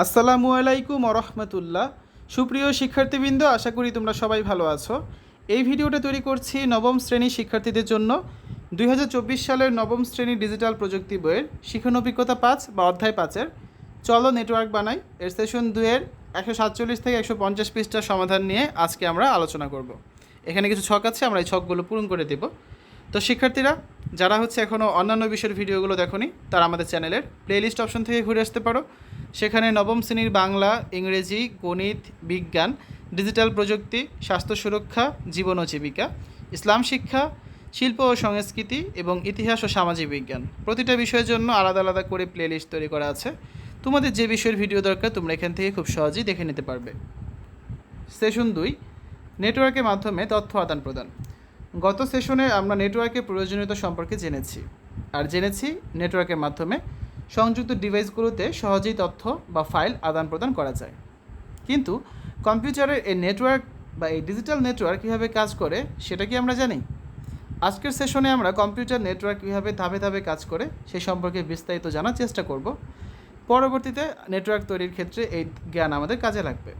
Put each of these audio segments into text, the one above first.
আসসালামু আলাইকুম রহমতুল্লাহ সুপ্রিয় শিক্ষার্থীবৃন্দ, আশা করি তোমরা সবাই ভালো আছো। এই ভিডিওটা তৈরি করছি নবম শ্রেণির শিক্ষার্থীদের জন্য। দুই হাজার চব্বিশ সালের নবম শ্রেণির ডিজিটাল প্রযুক্তি বইয়ের শিখন অভিজ্ঞতা পাঁচ বা অধ্যায় পাঁচের। চলো নেটওয়ার্ক বানাই। এর সেশন দুয়ের একশো সাতচল্লিশ থেকে একশো পঞ্চাশ পৃষ্ঠার সমাধান নিয়ে আজকে আমরা আলোচনা করব। এখানে কিছু ছক আছে, আমরা এই ছকগুলো পূরণ করে দেব। তো শিক্ষার্থীরা যারা হচ্ছে এখনও অন্যান্য বিষয়ের ভিডিওগুলো দেখোনি, তারা আমাদের চ্যানেলের প্লেলিস্ট অপশন থেকে ঘুরে আসতে পারো। সেখানে নবম শ্রেণির বাংলা, ইংরেজি, গণিত, বিজ্ঞান ডিজিটাল প্রযুক্তি, স্বাস্থ্য সুরক্ষা, জীবন ও জীবিকা, ইসলাম শিক্ষা, শিল্প ও সংস্কৃতি এবং ইতিহাস ও সামাজিক বিজ্ঞান। প্রতিটা বিষয়ের জন্য আলাদা আলাদা করে প্লেলিস্ট তৈরি করা আছে। তোমাদের যে বিষয়ের ভিডিও দরকার, তোমরা এখান থেকে খুব সহজেই দেখে নিতে পারবে। সেশন দুই নেটওয়ার্কের মাধ্যমে তথ্য আদান প্রদান গত সেশনে আমরা নেটওয়ার্কের প্রয়োজনীয়তা সম্পর্কে জেনেছি। আর জেনেছি নেটওয়ার্কের মাধ্যমে সংযুক্ত ডিভাইসগুলোতে সহজেই তথ্য বা ফাইল আদান প্রদান করা যায়। কিন্তু কম্পিউটারের এই নেটওয়ার্ক বা এই ডিজিটাল নেটওয়ার্ক কীভাবে কাজ করে সেটা কি আমরা জানি? আজকের সেশনে আমরা কম্পিউটার নেটওয়ার্ক কীভাবে ধাপে ধাপে কাজ করে সে সম্পর্কে বিস্তারিত জানার চেষ্টা করব। পরবর্তীতে নেটওয়ার্ক তৈরির ক্ষেত্রে এই জ্ঞান আমাদের কাজে লাগবে।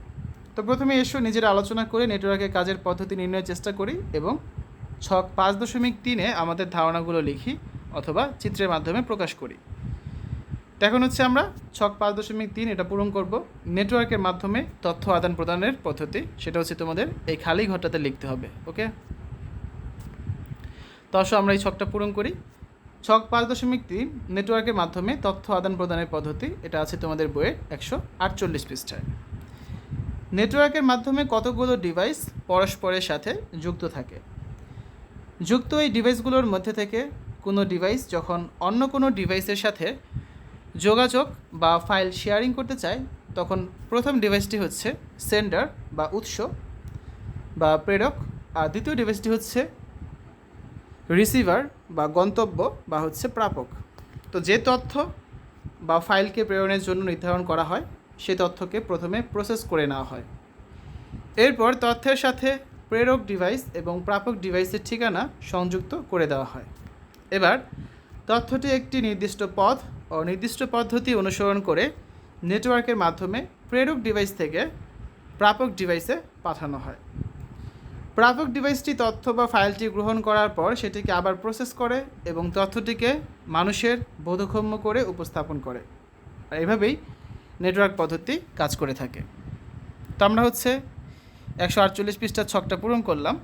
তো প্রথমে এসো, নিজের আলোচনা করে নেটওয়ার্কের কাজের পদ্ধতি নির্ণয়ের চেষ্টা করি এবং ছক পাঁচ দশমিক তিনে আমাদের ধারণাগুলো লিখি অথবা চিত্রের মাধ্যমে প্রকাশ করি। এখন হচ্ছে আমরা ছক পাঁচ দশমিক তিন এটা পূরণ করব। নেটওয়ার্কের মাধ্যমে তথ্য আদান প্রদানের পদ্ধতি, সেটা হচ্ছে তোমাদের এই খালি ঘরটাতে লিখতে হবে, ওকে? তো আসো আমরা এই ছকটা পূরণ করি। ছক পাঁচ দশমিক তিন, নেটওয়ার্কের মাধ্যমে তথ্য আদান প্রদানের পদ্ধতি, এটা আছে তোমাদের বইয়ের একশো আটচল্লিশ পৃষ্ঠায়। নেটওয়ার্কের মাধ্যমে কতগুলো ডিভাইস পরস্পরের সাথে যুক্ত থাকে? যুক্ত এই ডিভাইসগুলোর মধ্যে থেকে কোনো ডিভাইস যখন অন্য কোনো ডিভাইসের সাথে যোগাযোগ বা ফাইল শেয়ারিং করতে চায়, তখন প্রথম ডিভাইসটি হচ্ছে সেন্ডার বা উৎস বা প্রেরক। আর দ্বিতীয় ডিভাইসটি হচ্ছে রিসিভার বা গন্তব্য বা হচ্ছে প্রাপক। তো যে তথ্য বা ফাইলকে প্রেরণের জন্য নির্ধারণ করা হয় সেই তথ্যকে প্রথমে প্রসেস করে নেওয়া হয়। এরপর তথ্যের সাথে প্রেরক ডিভাইস এবং প্রাপক ডিভাইসের ঠিকানা সংযুক্ত করে দেওয়া হয়। এবার, তথ্যটি একটি নির্দিষ্ট পথ ও নির্দিষ্ট পদ্ধতি অনুসরণ করে নেটওয়ার্কের মাধ্যমে প্রেরক ডিভাইস থেকে প্রাপক ডিভাইসে পাঠানো হয়। প্রাপক ডিভাইসটি তথ্য বা ফাইলটি গ্রহণ করার পর সেটিকে আবার প্রসেস করে এবং তথ্যটিকে মানুষের বোধগম্য করে উপস্থাপন করে। আর এভাবেই নেটওয়ার্ক পদ্ধতি কাজ করে থাকে। তো আমরা হচ্ছে একশো আটচল্লিশ পৃষ্ঠার ছকটা পূরণ করলাম।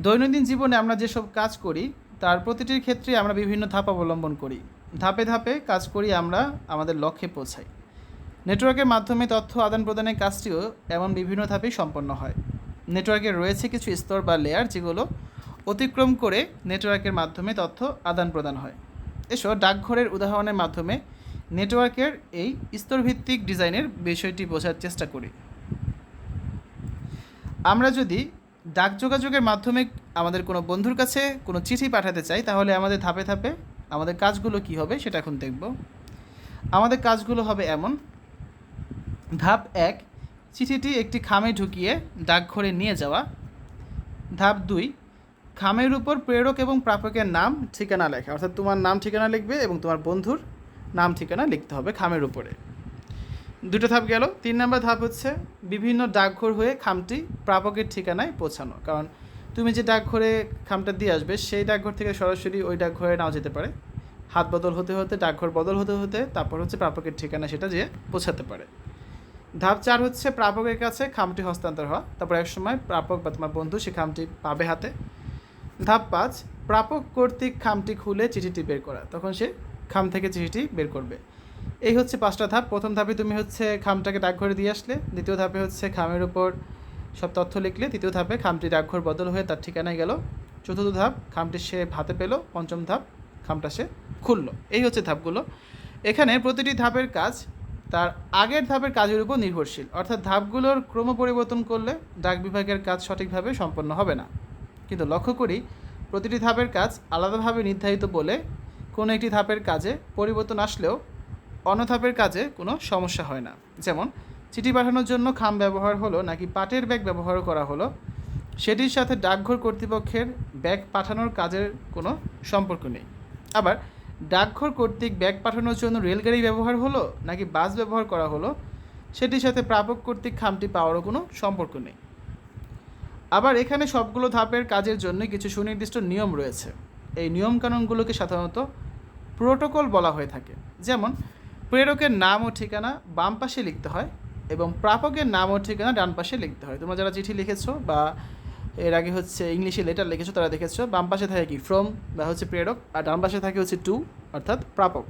দৈনন্দিন জীবনে আমরা যেসব কাজ করি, তার প্রতিটির ক্ষেত্রে আমরা বিভিন্ন ধাপ অবলম্বন করি। ধাপে ধাপে কাজ করি আমরা, আমাদের লক্ষ্যে পৌঁছাই। নেটওয়ার্কের মাধ্যমে তথ্য আদান প্রদানের কাজটিও এমন বিভিন্ন ধাপেই সম্পন্ন হয়। নেটওয়ার্কের রয়েছে কিছু স্তর বা লেয়ার যেগুলো অতিক্রম করে নেটওয়ার্কের মাধ্যমে তথ্য আদান প্রদান হয়। এসো ডাকঘরের উদাহরণের মাধ্যমে নেটওয়ার্কের এই স্তরভিত্তিক ডিজাইনের বিষয়টি বোঝার চেষ্টা করি। আমরা যদি ডাক যোগাযোগের মাধ্যমে আমাদের কোনো বন্ধুর কাছে কোনো চিঠি পাঠাতে চাই, তাহলে আমাদের ধাপে ধাপে আমাদের কাজগুলো কি হবে সেটা এখন দেখব। আমাদের কাজগুলো হবে এমন। ধাপ এক, চিঠিটি একটি খামে ঢুকিয়ে ডাকঘরে নিয়ে যাওয়া। ধাপ দুই, খামের উপর প্রেরক এবং প্রাপকের নাম, ঠিকানা লেখা। অর্থাৎ তোমার নাম ঠিকানা লিখবে এবং তোমার বন্ধুর নাম ঠিকানা লিখতে হবে খামের উপরে। দুটো ধাপ গেল। তিন নম্বর ধাপ হচ্ছে বিভিন্ন ডাকঘর হয়ে খামটি প্রাপকের ঠিকানায় পৌঁছানো। কারণ তুমি যে ডাকঘরে খামটা দিয়ে আসবে, সেই ডাকঘর থেকে সরাসরি ওই ডাকঘরে নাও যেতে পারে। হাত বদল হতে হতে, ডাকঘর বদল হতে হতে, তারপর হচ্ছে প্রাপকের ঠিকানা সেটা যে পৌঁছাতে পারে। ধাপ চার হচ্ছে প্রাপকের কাছে খামটি হস্তান্তর হওয়া। তারপর এক সময় প্রাপক বা তোমার বন্ধু সে খামটি পাবে হাতে। ধাপ পাঁচ, প্রাপক কর্তৃক খামটি খুলে চিঠিটি বের করা। তখন সে খাম থেকে চিঠিটি বের করবে। এই হচ্ছে পাঁচটা ধাপ। প্রথম ধাপে তুমি হচ্ছে খামটাকে ডাকঘরে দিয়ে আসলে, দ্বিতীয় ধাপে হচ্ছে খামের উপর সব তথ্য লিখলে, তৃতীয় ধাপে খামটি ডাকঘর বদল হয়ে তার ঠিকানায় গেল। চতুর্থ ধাপ, খামটি সে হাতে পেল, পঞ্চম ধাপ, খামটা সে খুললো। এই হচ্ছে ধাপগুলো। এখানে প্রতিটি ধাপের কাজ তার আগের ধাপের কাজের উপর নির্ভরশীল। অর্থাৎ ধাপগুলোর ক্রম পরিবর্তন করলে ডাক বিভাগের কাজ সঠিকভাবে সম্পন্ন হবে না। কিন্তু লক্ষ্য করি, প্রতিটি ধাপের কাজ আলাদাভাবে নির্ধারিত বলে কোনো একটি ধাপের কাজে পরিবর্তন আসলেও অন্য ধাপের কাজে কোনো সমস্যা হয় না। যেমন, চিঠি পাঠানোর জন্য খাম ব্যবহার হলো নাকি পাটের ব্যাগ ব্যবহার করা হলো, সেটির সাথে ডাকঘর কর্তৃপক্ষের ব্যাগ পাঠানোর কাজের কোনো সম্পর্ক নেই। আবার, ডাকঘর কর্তৃক ব্যাগ পাঠানোর জন্য রেলগাড়ি ব্যবহার হলো নাকি বাস ব্যবহার করা হলো, সেটির সাথে প্রাপক কর্তৃক খামটি পাওয়ারও কোনো সম্পর্ক নেই। আবার এখানে সবগুলো ধাপের কাজের জন্য কিছু সুনির্দিষ্ট নিয়ম রয়েছে। এই নিয়মকানুনগুলোকে সাধারণত প্রোটোকল বলা হয়ে থাকে। যেমন প্রেরকের নাম ও ঠিকানা বাম পাশে লিখতে হয় এবং প্রাপকের নাম ও ঠিকানা ডান পাশে লিখতে হয়। তোমরা যারা চিঠি লিখেছো বা এর আগে হচ্ছে ইংলিশে লেটার লিখেছো, তারা দেখেছ, বাম পাশে থাকে কি? ফ্রম বা হচ্ছে প্রেরক আর ডান পাশে থাকে হচ্ছে টু অর্থাৎ প্রাপক।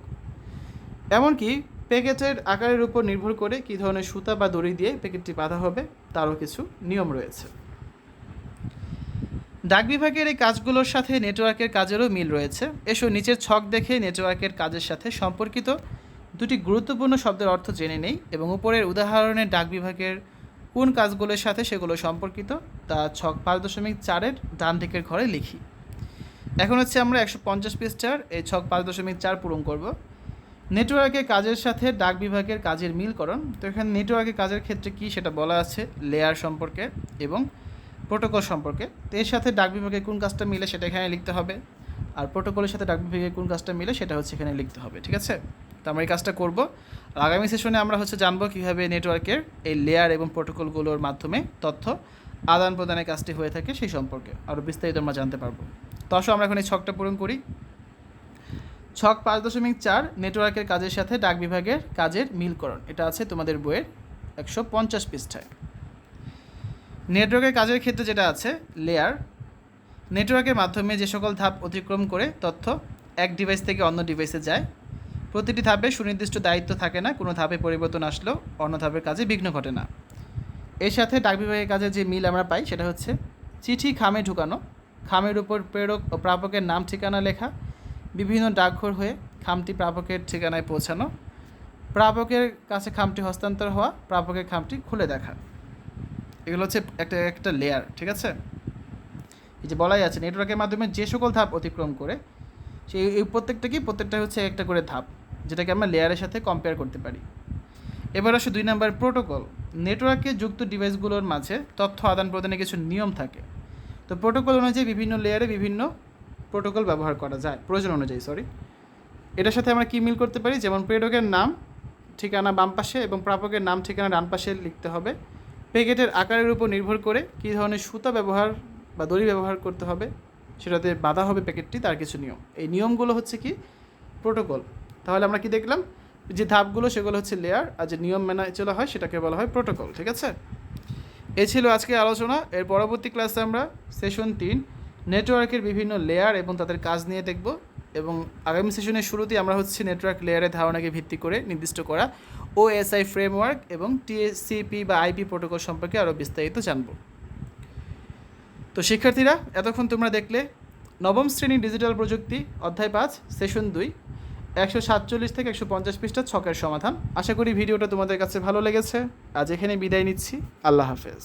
এমনকি প্যাকেটের আকারের উপর নির্ভর করে কী ধরনের সুতা বা দড়ি দিয়ে প্যাকেটটি বাঁধা হবে, তারও কিছু নিয়ম রয়েছে। ডাক বিভাগের এই কাজগুলোর সাথে নেটওয়ার্কের কাজেরও মিল রয়েছে। এসো, নিচের ছক দেখে নেটওয়ার্কের কাজের সাথে সম্পর্কিত। দুটি গুরুত্বপূর্ণ শব্দের অর্থ জেনে নেই এবং উপরের উদাহরণে ডাক বিভাগের কোন কাজগুলোর সাথে সেগুলো সম্পর্কিত তা ছক পাঁচ দশমিক চারের ডান দিকের ঘরে লিখি। এখন হচ্ছে আমরা একশো পঞ্চাশ পৃষ্ঠার এই ছক পাঁচ দশমিক চার পূরণ করব। নেটওয়ার্কের কাজের সাথে ডাক বিভাগের কাজের মিলকরণ। তো এখানে নেটওয়ার্কের কাজের ক্ষেত্রে কি সেটা বলা আছে? লেয়ার সম্পর্কে এবং প্রোটোকল সম্পর্কে। তো এর সাথে ডাক বিভাগের কোন কাজটা মিলে সেটা এখানে লিখতে হবে। আর প্রোটোকলের সাথে ডাক বিভাগের কোন কাজটা মিলে সেটা হচ্ছে এখানে লিখতে হবে, ঠিক আছে? তো আমরা এই কাজটা করব। আর আগামী সেশনে আমরা হচ্ছে জানব কীভাবে নেটওয়ার্কের এই লেয়ার এবং প্রোটোকলগুলোর মাধ্যমে তথ্য আদান প্রদানের কাজটি হয়ে থাকে সেই সম্পর্কে আরও বিস্তারিত আমরা জানতে পারব। তো আসো, আমরা এখন এই ছকটা পূরণ করি। ছক পাঁচ দশমিক চার নেটওয়ার্কের কাজের সাথে ডাক বিভাগের কাজের মিলকরণ। এটা আছে তোমাদের বইয়ের একশো পঞ্চাশ পৃষ্ঠায়। নেটওয়ার্কের কাজের ক্ষেত্রে যেটা আছে লেয়ার নেটওয়ার্কের মাধ্যমে যে সকল ধাপ অতিক্রম করে তথ্য এক ডিভাইস থেকে অন্য ডিভাইসে যায় প্রতিটি ধাপে সুনির্দিষ্ট দায়িত্ব থাকে না, কোনো ধাপে পরিবর্তন আসলেও অন্য ধাপের কাজে বিঘ্ন ঘটে না। এর সাথে ডাক বিভাগের কাজে যে মিল আমরা পাই, সেটা হচ্ছে চিঠি খামে ঢুকানো, খামের উপর প্রেরক ও প্রাপকের নাম, ঠিকানা লেখা, বিভিন্ন ডাকঘর হয়ে খামটি প্রাপকের ঠিকানায় পৌঁছানো, প্রাপকের কাছে খামটি হস্তান্তর হওয়া, প্রাপকের খামটি খুলে দেখা। এগুলো হচ্ছে একটা একটা লেয়ার ঠিক আছে? এই যে বলাই আছে নেটওয়ার্কের মাধ্যমে যে সকল ধাপ অতিক্রম করে, সেই প্রত্যেকটা কি? প্রত্যেকটা হচ্ছে একটা করে ধাপ। যেটাকে আমরা লেয়ারের সাথে কম্পেয়ার করতে পারি। এবার আসে দুই নম্বর প্রোটোকল নেটওয়ার্কে যুক্ত ডিভাইসগুলোর মাঝে তথ্য আদান প্রদানে কিছু নিয়ম থাকে। তো প্রোটোকল অনুযায়ী বিভিন্ন লেয়ারে বিভিন্ন প্রোটোকল ব্যবহার করা যায়, প্রয়োজন অনুযায়ী সরি এটার সাথে আমরা কী মিল করতে পারি? যেমন প্রেরকের নাম, ঠিকানা বাম পাশে এবং প্রাপকের নাম, ঠিকানা ডান পাশে লিখতে হবে। প্যাকেটের আকারের উপর নির্ভর করে কী ধরনের সুতা ব্যবহার বা দড়ি ব্যবহার করতে হবে, সেটাতে বাধা হবে প্যাকেটটি, তার কিছু নিয়ম। এই নিয়মগুলো হচ্ছে কি? প্রোটোকল তাহলে আমরা কি দেখলাম? যে ধাপগুলো, সেগুলো হচ্ছে লেয়ার আর যে নিয়ম মেনে চলা হয়, সেটাকে বলা হয় প্রোটোকল ঠিক আছে? এ ছিল আজকে আলোচনা। এর পরবর্তী ক্লাসে আমরা সেশন তিন নেটওয়ার্কের বিভিন্ন লেয়ার এবং তাদের কাজ নিয়ে দেখব এবং আগামী সেশনের শুরুতেই আমরা হচ্ছে নেটওয়ার্ক লেয়ারের ধারণাকে ভিত্তি করে নির্দিষ্ট করা ওএসআই ফ্রেমওয়ার্ক এবং টিএসসিপি বা আইপি প্রোটোকল সম্পর্কে আরও বিস্তারিত জানব। তো শিক্ষার্থীরা, এতক্ষণ তোমরা দেখলে, নবম শ্রেণি ডিজিটাল প্রযুক্তি, অধ্যায় পাঁচ সেশন দুই। একশো সাতচল্লিশ থেকে একশো পঞ্চাশ পৃষ্ঠা ছকের সমাধান। আশা করি ভিডিওটা তোমাদের কাছে ভালো লেগেছে। আজ এখানে বিদায় নিচ্ছি। আল্লাহ হাফেজ।